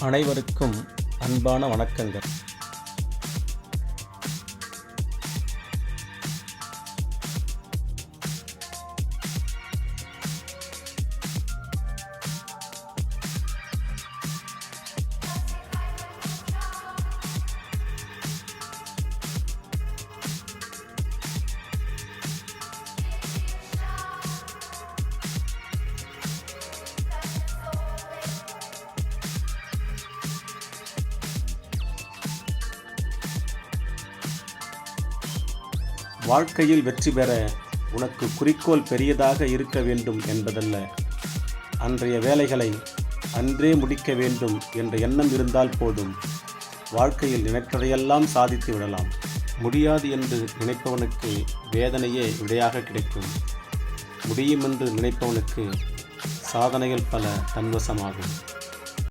அனைவருக்கும் அன்பான வணக்கங்கள். வாழ்க்கையில் வெற்றி பெற உனக்கு குறிக்கோள் பெரியதாக இருக்க வேண்டும் என்பதல்ல. அன்றைய வேலைகளை அன்றே முடிக்க வேண்டும் என்ற எண்ணம் இருந்தால் போதும். வாழ்க்கையில் நினைத்ததையெல்லாம் சாதித்து விடலாம். முடியாது என்று நினைப்பவனுக்கு வேதனையே விடையாக கிடைக்கும். முடியும் என்று நினைப்பவனுக்கு சாதனைகள் பல தன்வசமாகும்.